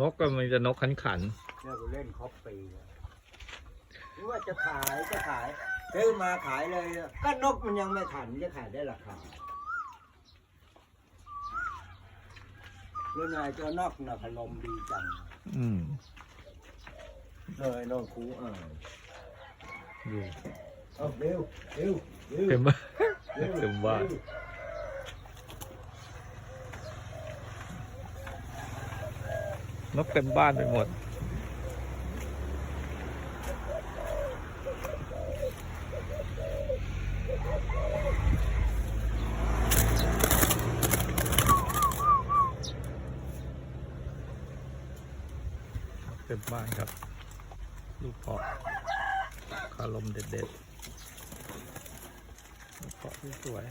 นกก็มันจะนกขันขันเนี่ยกูเล่นครบปีแล้วหรือว่าจะขายจะขายซื้อมาขายเลยอะก็นกมันยังไม่ขันจะขายได้ราคาเรื่องนายเจ้านอกนะพนมดีจังๆอืมเลยน้องครูอ่านดูเอาเร็วเร็วเร็วเต็มบ้านเร็วเต็มบ้านร็ นกเต็มบ้านไปหมด เต็มบ้านครับ ลูกเพาะคารมเด็ดๆลูกเพาะที่สวย